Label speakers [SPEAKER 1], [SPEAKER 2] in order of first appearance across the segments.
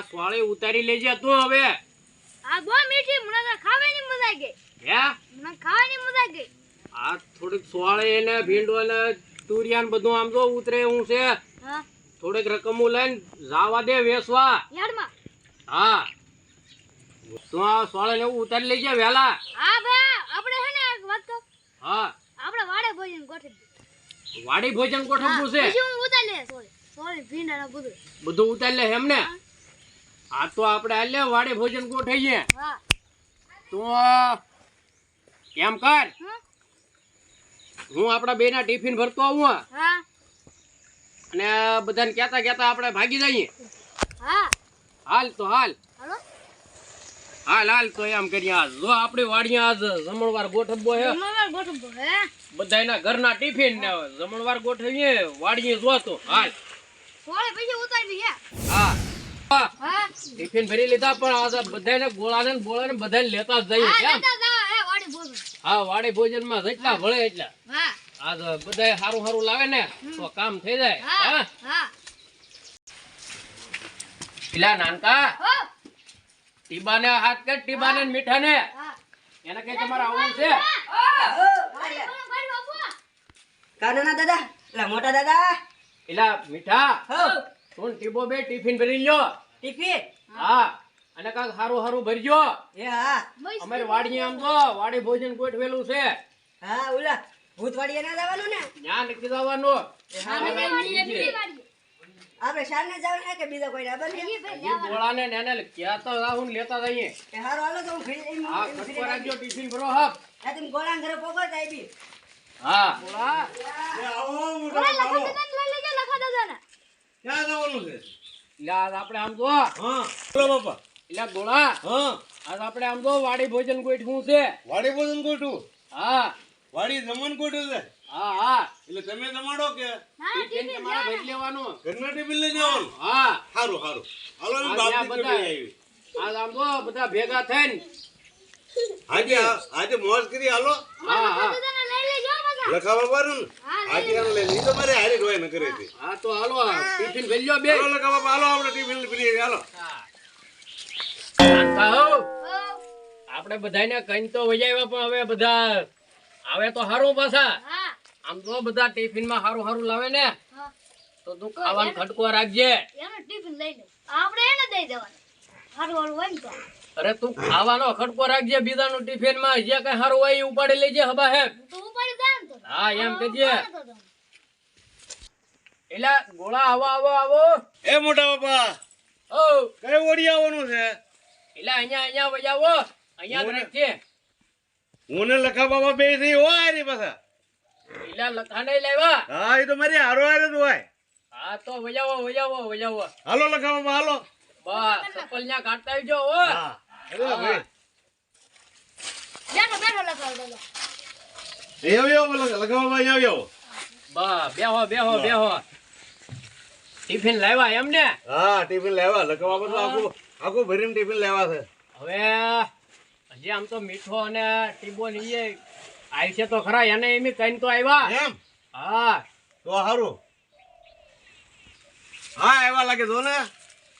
[SPEAKER 1] આ સોળે ઉતારી લેજે તું હવે.
[SPEAKER 2] આ બહુ મીઠી મને તો ખાવાની મજા ગઈ.
[SPEAKER 1] હે?
[SPEAKER 2] મને ખાવાની મજા ગઈ.
[SPEAKER 1] આ થોડીક સોળે ને ભીંડો ને તુરિયા ને બધું આમ જો ઉતરે હું છે.
[SPEAKER 2] હા.
[SPEAKER 1] થોડીક રકમો લઈને જાવા દે વેસવા.
[SPEAKER 2] યાડમાં
[SPEAKER 1] હા. તું આ સોળે ને ઉતારી લેજે વેલા.
[SPEAKER 2] હા ભાઈ આપણે હે ને એક વાત કહું?
[SPEAKER 1] હા.
[SPEAKER 2] આપણે વાડે ભોજન ગોઠવી
[SPEAKER 1] વાડી ભોજન ગોઠવવું છે?
[SPEAKER 2] હું ઉતારી લે સોરી સોરી ભીંડા ને બધું.
[SPEAKER 1] બધું ઉતારી લે એમ ને? આ તો આપણે હાલે વાડી ભોજન ગોઠવીએ. તો એમ કર.
[SPEAKER 2] હું
[SPEAKER 1] આપણા બે ના ટિફિન ભરતો આવું અને બધાને કહેતા કહેતા આપણે ભાગી જઈએ. હાલ તો હાલ.
[SPEAKER 2] હાલ.
[SPEAKER 1] હાલ તો એમ કરીએ આજ. જો આપણી વાડીએ આજ જમણવાર ગોઠવવો હે. બધાયના ઘરના ટિફિન ને જમણવાર ગોઠવીએ વાડીએ જો તો. હાલ.
[SPEAKER 2] પછી ઉતારી હા.
[SPEAKER 1] ટિફિન ભરી લીધા પણ બધાને ગોળાને ને બોળાને બધાને લેતા જ જઈએ
[SPEAKER 2] હા વાડી ભોજન.
[SPEAKER 1] માં જેટલા ભળે એટલા. આ બધાય સારું સારું લાવે ને તો કામ થઈ જાય
[SPEAKER 2] હા
[SPEAKER 1] હા.
[SPEAKER 2] હા.
[SPEAKER 1] પેલા નાનકા
[SPEAKER 2] ટીબા
[SPEAKER 1] ટીબાને હાથ કે ટીબાને ને મીઠાને?
[SPEAKER 2] ને
[SPEAKER 1] એને કઈ તમારે આવવું છે?
[SPEAKER 3] દાદા મોટા દાદા.
[SPEAKER 1] એલા મીઠા?
[SPEAKER 3] હો.
[SPEAKER 1] તું ટીબો બે ટિફિન ભરી લ્યો.
[SPEAKER 3] ટિફિન?
[SPEAKER 1] હા. અને કાક હારું હારું ભરજો.
[SPEAKER 3] એ હા.
[SPEAKER 1] અમારે વાડીએ આમ તો વાડી ભોજન ગોઠવેલું છે.
[SPEAKER 3] હા ઓલા ભૂતવાડીએ ના જવાનું ને?
[SPEAKER 1] ના નથી જવાનું.
[SPEAKER 3] એ હા આપણે શારને જવાનું કે બીજા કોઈ ના બને?
[SPEAKER 2] એ ભાઈ
[SPEAKER 1] હજી ગોળાને ને એને કહેતા જાઉં લેતા જઈએ.
[SPEAKER 3] એ હારો હાલો તો હું ફરી
[SPEAKER 1] હા
[SPEAKER 3] હું
[SPEAKER 1] રાખજો ટિફિન ભરો હપ.
[SPEAKER 3] આ તમે ગોળા ઘરે પોગો જાય બી.
[SPEAKER 1] હા. ગોળા?
[SPEAKER 2] ઓલા લખા દાદા લઈ લેજો લખા દાદા ને
[SPEAKER 4] ક્યાં જવાનું છે?
[SPEAKER 1] એટલે આજ આપણે આમ
[SPEAKER 4] હા. બોલો બાપા.
[SPEAKER 1] એટલે ગોળા
[SPEAKER 4] હા.
[SPEAKER 1] આજ આપણે આમ તો વાડી ભોજન ગોઠવું છે.
[SPEAKER 4] વાડી ભોજન ગોઠવું?
[SPEAKER 1] હા.
[SPEAKER 4] વાડી જમણ ગોઠવું છે?
[SPEAKER 1] હા હા.
[SPEAKER 4] એટલે તમે જમાડો કે?
[SPEAKER 1] ટિફિન તમારા ભેજ લેવાનું.
[SPEAKER 4] ઘરના ટિફિન લઈ જવાનું?
[SPEAKER 1] હા
[SPEAKER 4] સારું સારું હાલો
[SPEAKER 1] ત્યાં
[SPEAKER 4] બાપની ચોટી આવી.
[SPEAKER 1] આજ આમ તો બધા ભેગા થઈને.
[SPEAKER 4] આજે આજે મોજ કરી હાલો.
[SPEAKER 1] હા હા.
[SPEAKER 2] દાદાને લઈ લેજો
[SPEAKER 4] લખા બાપા ને
[SPEAKER 2] હા, લઈ
[SPEAKER 4] આજે લે. ઈ તો મારે હારી રોય ન કરે છે
[SPEAKER 1] હા તો હાલો ટિફિન ભરી લ્યો બે.
[SPEAKER 4] હાલો લખા બાપા હાલો આપણે ટિફિન ફ્રી હાલો.
[SPEAKER 1] આપણે બધાને કઈ તો વજાવ્યા પણ હવે બધા આવે તો સારું પાછા. આમ તો બધા ટિફિનમાં સારું સારું લાવે ને. તો તું ખાવાનું ખટકો રાખજે.
[SPEAKER 2] એનો ટિફિન લઈ લે. આપણે એને દઈ દેવાનું. હારું હારું હોય ને તો.
[SPEAKER 1] અરે તું ખાવાનો ખટકો રાખજે બીજાનું ટિફિનમાં જે કઈ સારું હોય એ ઉપાડી લેજે હબા હે
[SPEAKER 2] તો
[SPEAKER 1] હા એમ કહેજે એલા ગોળા આવો આવો આવો.
[SPEAKER 4] એ મોટા બાપા
[SPEAKER 1] ઓ
[SPEAKER 4] કઈ ઓડી આવવાનું છે.
[SPEAKER 1] એલા અહીંયા અહીંયા વજાવો અહીંયા જ રાખજે.
[SPEAKER 4] હું લખા બાબા બેથી હો હારી પાછા.
[SPEAKER 1] એટલે લખાને લાવ્યા
[SPEAKER 4] હા એ તો મારી હારો હારે જ હોય.
[SPEAKER 1] હા તો વજાવો વજાવો વજાવો
[SPEAKER 4] હાલો લખા બાબા હાલો.
[SPEAKER 1] બસ ચપ્પલ ન્યા કાઢતા આવજો હો.
[SPEAKER 4] હા
[SPEAKER 2] બેઠો બેઠો લખાવ.
[SPEAKER 1] ટિફિન લાવ્યા એમ ને
[SPEAKER 4] હા ટિફિન લેવા લખા બાપા તો આખું આખું ભરીને ટિફિન લેવા છે
[SPEAKER 1] હવે હજી આમ તો મીઠો અને ટીબો ને ઈ આવી છે તો ખરા એને એમ કઈ તો આવ્યા
[SPEAKER 4] એમ
[SPEAKER 1] હા
[SPEAKER 4] તો સારું હા એવા લાગે જો ને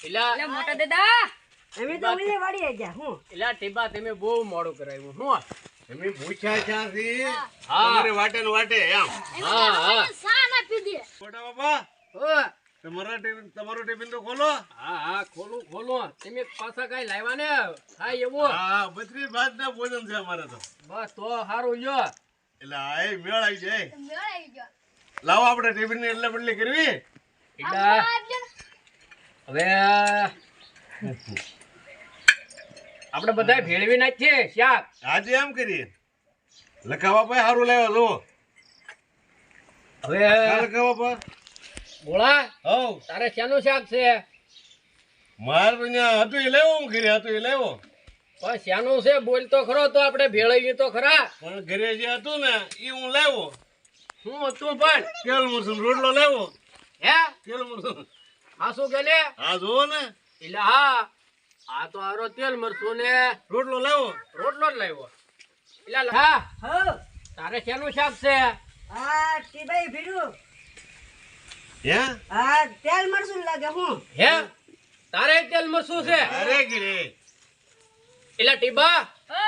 [SPEAKER 1] એટલે
[SPEAKER 2] મોટા દાદા
[SPEAKER 3] અમે તો વાડીએ ગયા હું
[SPEAKER 1] એટલે ટીબા તમે બહુ મોડું કરાવ્યું હું
[SPEAKER 4] એમની પૂછ્યા ત્યાંથી
[SPEAKER 1] હા.
[SPEAKER 4] તમારે વાટે ને વાટે એમ.
[SPEAKER 1] હા હા.
[SPEAKER 2] સા ના દે
[SPEAKER 4] મોટા બાપા.
[SPEAKER 1] હો.
[SPEAKER 4] તમારા ટિફિન તમારું ટેબલ તો ખોલો.
[SPEAKER 1] હા હા ખોલું ખોલો. તમે પાછા કઈ લાવ્યા ને? હા એવું.
[SPEAKER 4] હા બત્રી ભાત ના ભોજન છે અમારે તો.
[SPEAKER 1] બસ તો સારું જો
[SPEAKER 4] એટલે આ એ મેળ આવી જાય.
[SPEAKER 2] મેળ આવી ગયો.
[SPEAKER 4] લાવો આપણે ટિફિનની એટલે બદલી કરવી.
[SPEAKER 1] એટલે હવે આપણે બધા ભેળવી નાખીએ શાક.
[SPEAKER 4] આજે એમ કરીએ. લખાવા બાપા સારું લાવ્યો જો
[SPEAKER 1] હવે
[SPEAKER 4] લખાવા પર?
[SPEAKER 1] બોલા
[SPEAKER 4] હવ.
[SPEAKER 1] તારે શેનું શાક છે?
[SPEAKER 4] માર અહીંયા હતું એ લેવો હું ઘરે હતું એ લેવો.
[SPEAKER 1] પણ શેનું છે બોલ તો ખરો તો આપણે ભેળવીએ તો ખરા.
[SPEAKER 4] પણ ઘરે જે હતું ને એ હું લેવો
[SPEAKER 1] શું હતું પણ.
[SPEAKER 4] તેલ મરસું રોટલો લેવો
[SPEAKER 1] હે?
[SPEAKER 4] તેલ મરસું.
[SPEAKER 1] હા શું કે લે?
[SPEAKER 4] હા જુઓ ને.
[SPEAKER 1] એટલે હા આ તો આરો તેલ મરચું ને
[SPEAKER 4] રોટલો લાવો.
[SPEAKER 1] રોટલો જ લાવ્યો. એટલે હા?
[SPEAKER 3] હા.
[SPEAKER 1] તારે શેનું શાક છે?
[SPEAKER 3] આ ટીબાઈ ભીડું.
[SPEAKER 4] હે?
[SPEAKER 3] આ તેલ મરસું લાગે હું.
[SPEAKER 1] હે? તારે તેલ મરસું છે?
[SPEAKER 4] અરે ગીરે
[SPEAKER 1] એટલે ટીબા?
[SPEAKER 2] હો.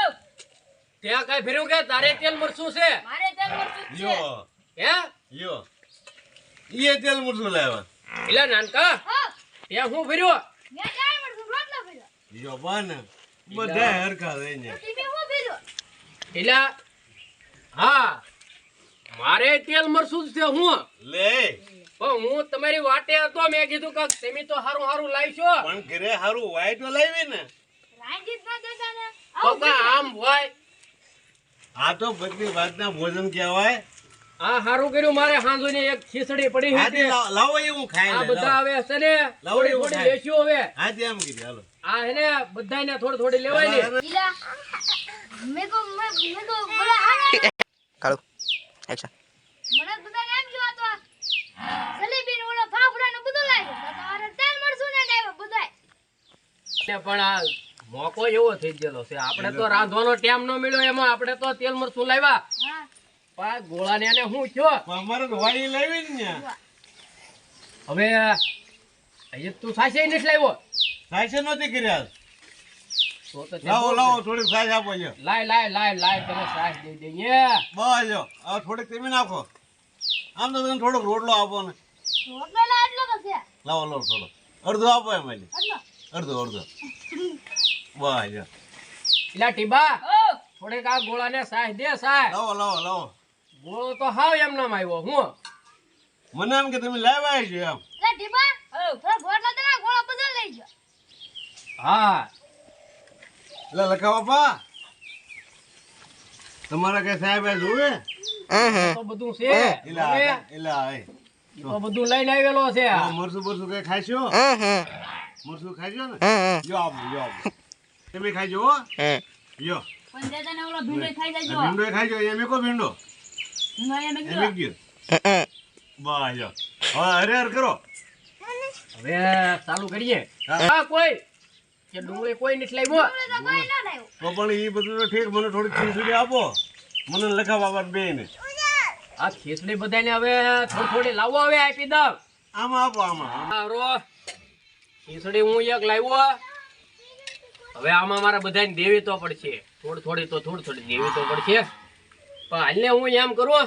[SPEAKER 1] ત્યાં કઈ ફેર્યું કે? તારે તેલ મરસું છે?
[SPEAKER 2] મારે તેલ મરચું છે.
[SPEAKER 4] યો
[SPEAKER 1] હે?
[SPEAKER 4] યો ઈએ તેલ મરચું લાવ્યા.
[SPEAKER 1] એટલે નાનકા
[SPEAKER 2] હો.
[SPEAKER 1] ત્યાં હું ફેર્યું
[SPEAKER 2] મેં ચાર મરચું રોટલો કર્યો
[SPEAKER 4] બધા હરખા
[SPEAKER 2] હું
[SPEAKER 1] એટલે હા મારે તેલ મરસું છે હું.
[SPEAKER 4] લે.
[SPEAKER 1] પણ હું તમારી વાટે હતો મેં કીધું કે તમે તો હારું હારું લાવશો.
[SPEAKER 4] પણ ઘરે હારું વાઈટ તો લાવી ને.
[SPEAKER 2] રાંજીત દેતા ને?
[SPEAKER 1] આમ હોય.
[SPEAKER 4] આ તો બધી વાતના ભોજન કહેવાય.
[SPEAKER 1] આ હારું કર્યું મારે હાંજોની એક ખીચડી પડી હતી.
[SPEAKER 4] લાવો એ હું ખાઈ
[SPEAKER 1] આ બધા
[SPEAKER 4] આવે
[SPEAKER 1] હવે છે ને થોડી થોડી લેશું હવે.
[SPEAKER 4] હાથી આમ કીધું હાલો.
[SPEAKER 1] આ હે ને બધાને થોડી થોડી લેવાય ને
[SPEAKER 2] ઈલા મેં કો મે મેં કો બોલા હા
[SPEAKER 5] કાળુ એક્શન
[SPEAKER 2] મને બધાને એમ જો તો જલેબી ઓલો ફાફડા ને બધું લાય તારે તેલ મરચું ને લાવ્યા બધાય.
[SPEAKER 1] ને પણ આ મોકો એવો થઈ ગયેલો છે. આપણે તો રાંધવાનો ટાઈમ ન મળ્યો એમાં આપણે તો તેલ મરચું લાવ્યા.
[SPEAKER 2] હા.
[SPEAKER 1] પણ આ ગોળાને એને હું થયો?
[SPEAKER 4] અમારે તો વાય લાવી ને.
[SPEAKER 1] હવે અહીંયા તું સાચે નથી લાવ્યો.
[SPEAKER 4] સાયસે નથી કર્યા લાવો લાવો થોડીક સાય આપો લ્યો
[SPEAKER 1] લાય લાય લાય તમે સાસ દઈ દઈએ
[SPEAKER 4] બસ લ્યો હવે થોડીક તમે નાખો. આમ તો તમે થોડોક રોટલો આપો ને.
[SPEAKER 2] રોટલો લા આટલો તો છે.
[SPEAKER 4] લાવો લાવો થોડો. અડધો આપો એમ
[SPEAKER 2] આટલો
[SPEAKER 4] અડધો. અડધો બસ લ્યો
[SPEAKER 1] એટલે ટીબા. થોડીક આ ગોળાને સાસ દે સાહેબ.
[SPEAKER 4] લાવો લાવો લાવો.
[SPEAKER 1] ગોળો તો હાવ એમ નામ આવ્યો હું.
[SPEAKER 4] મને એમ કે તમે લાવ્યા છો એમ.
[SPEAKER 2] ગોળા
[SPEAKER 1] હા.
[SPEAKER 4] એટલે લખા બાપા તમારા કે સાહેબ જોવે?
[SPEAKER 1] તો બધું છે.
[SPEAKER 4] એલા
[SPEAKER 1] હવે તો બધું લઈને આવેલો છે.
[SPEAKER 4] મરસું બરસું કઈ ખાશો મરસું ખાશો ને? જો આવો જો આવો તમે ખાજો હો? યો
[SPEAKER 2] પણ દે તને ઓલો ભીંડો ખાઈ જજો.
[SPEAKER 4] ભીંડો એ ખાજો એમ કો ભીંડો?
[SPEAKER 2] ભીંડો એને
[SPEAKER 4] એમ
[SPEAKER 2] ગયો
[SPEAKER 4] ગયો બસ જો હવે હરે હર કરો.
[SPEAKER 1] હવે ચાલુ કરીએ.
[SPEAKER 4] હા
[SPEAKER 1] કોઈ. કે ડુંગળી કોઈ નથી લાવ્યો
[SPEAKER 2] તો કોઈ ના લાવ્યો.
[SPEAKER 4] તો પણ એ બધું તો ઠીક મને થોડી ખીચડી આપો. મને લખા બાબા બે ને
[SPEAKER 1] આ ખીચડી બધાને હવે થોડી થોડી લાવો હવે આપી દઉં
[SPEAKER 4] આમાં આપો આમાં. આમાં.
[SPEAKER 1] હારો. ખીચડી હું એક લાવ્યો હવે આમાં મારા બધાને દેવી તો પડશે. થોડી થોડી તો થોડી થોડી દેવી તો પડશે. પણ હાલને હું એમ કરું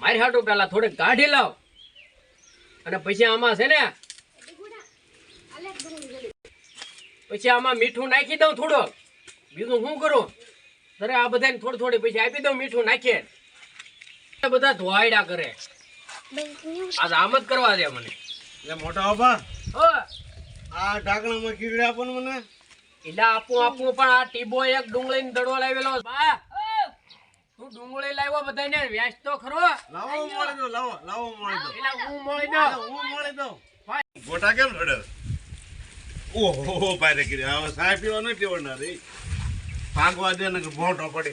[SPEAKER 1] મારી હાટું પેલા થોડીક કાઢી લાવ. અને પછી આમાં છે ને પછી આમાં મીઠું નાખી દઉં થોડું બીજું શું કરું? ત્યારે આ બધાને થોડી થોડી પછી આપી દઉં મીઠું નાખીએ. આ બધા ધોવાયડા કરે. આજ આમ જ કરવા દે મને.
[SPEAKER 4] એટલે મોટા
[SPEAKER 1] બાપા
[SPEAKER 4] આ ઢાંકણામાં ખીચડી આપો ને મને.
[SPEAKER 1] એટલે આપું આપું પણ આ ટીબો એક ડુંગળી ને દડો લાવેલો. બા તું ડુંગળી લાવ્યો બધાને વ્યાસ તો ખરો.
[SPEAKER 4] લાવો મોળી દો લાવો લાવો મોળી દો
[SPEAKER 1] એટલે હું મોળી
[SPEAKER 4] દો
[SPEAKER 1] દઉં
[SPEAKER 4] હું મળી દઉં. ગોટા કેમ રડે? ઓહો પારે કરી. હવે સાહેબ પીવા નથી ટેવડના રે. ભાગવા દે ને કે મોટો પડે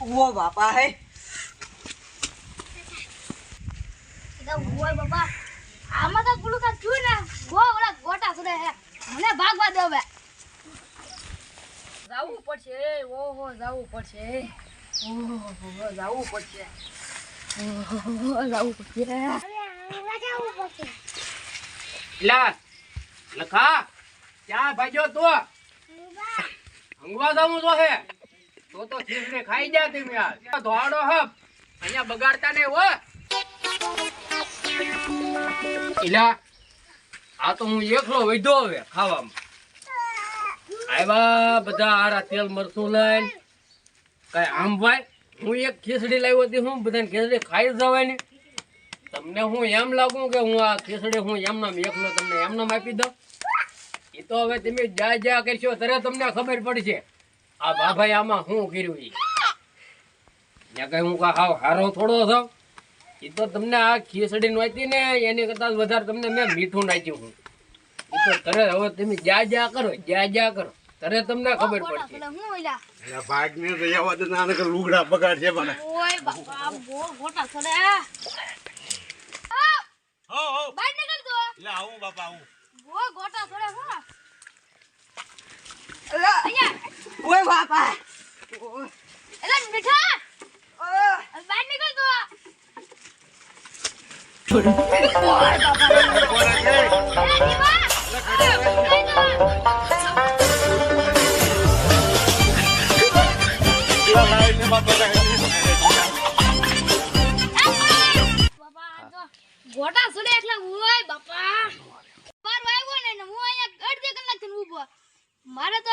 [SPEAKER 3] ઓ બાપા હે.
[SPEAKER 2] બાપા. આમાં તો પેલું થયું ને? બહુ ઓલા ગોટા સુરે હે. મને ભાગવા દે હવે.
[SPEAKER 6] જાવું પડશે ઓહો જાવું પડશે.
[SPEAKER 1] હપ અહીંયા બગાડતા ને હો ઇલા આ તો હું એકલો વૈધો હવે ખાવામાં આવ્યા બધા આરા તેલ મરચું લઈને કઈ આમ ભાઈ, હું એક ખીચડી લાવ્યો હતી હું, બધાને ખીચડી ખાઈ જવાની. તમને હું એમ લાગુ કે હું આ ખીચડી હું એમના એકલો તમને એમનામ આપી દઉં? એ તો હવે તમે જ્યાં જ્યાં કરશો ત્યારે તમને ખબર પડશે. આ બાભાઈ આમાં શું કર્યું એ ત્યાં કઈ હું હાવ હારો થોડો થાવ એ તો તમને આ ખીચડી નહોતી ને, એની કરતાં વધારે તમને મેં મીઠું નાખ્યું હું એ તો ત્યારે હવે તમે જ્યાં જ્યાં કરો જ્યાં જ્યાં કરો. ત્યારે તમને ખબર
[SPEAKER 2] ગોટા
[SPEAKER 1] પડશે.
[SPEAKER 2] સુરે હું ઓલા
[SPEAKER 4] એટલે ભાગ ને તો જવા દે નાને કે લુગડા બગાડ છે મને.
[SPEAKER 2] ઓય બાપા બહુ ગોટા સુરે
[SPEAKER 4] હો હો.
[SPEAKER 2] બહાર નીકળ તો.
[SPEAKER 4] એટલે આવું બાપા આવું.
[SPEAKER 2] બહુ ગોટા સુરે હું
[SPEAKER 3] અલા,
[SPEAKER 2] અહીંયા.
[SPEAKER 3] ઓય બાપા.
[SPEAKER 2] એલા મીઠા.
[SPEAKER 3] આહ!
[SPEAKER 2] બહાર નીકળ તો બાપા. તો ગોટા સુડે એટલે ઓય બાપા. બાર વાગ્યો ને હું અહીંયા અડધી કલાકથી ઊભો. મારે તો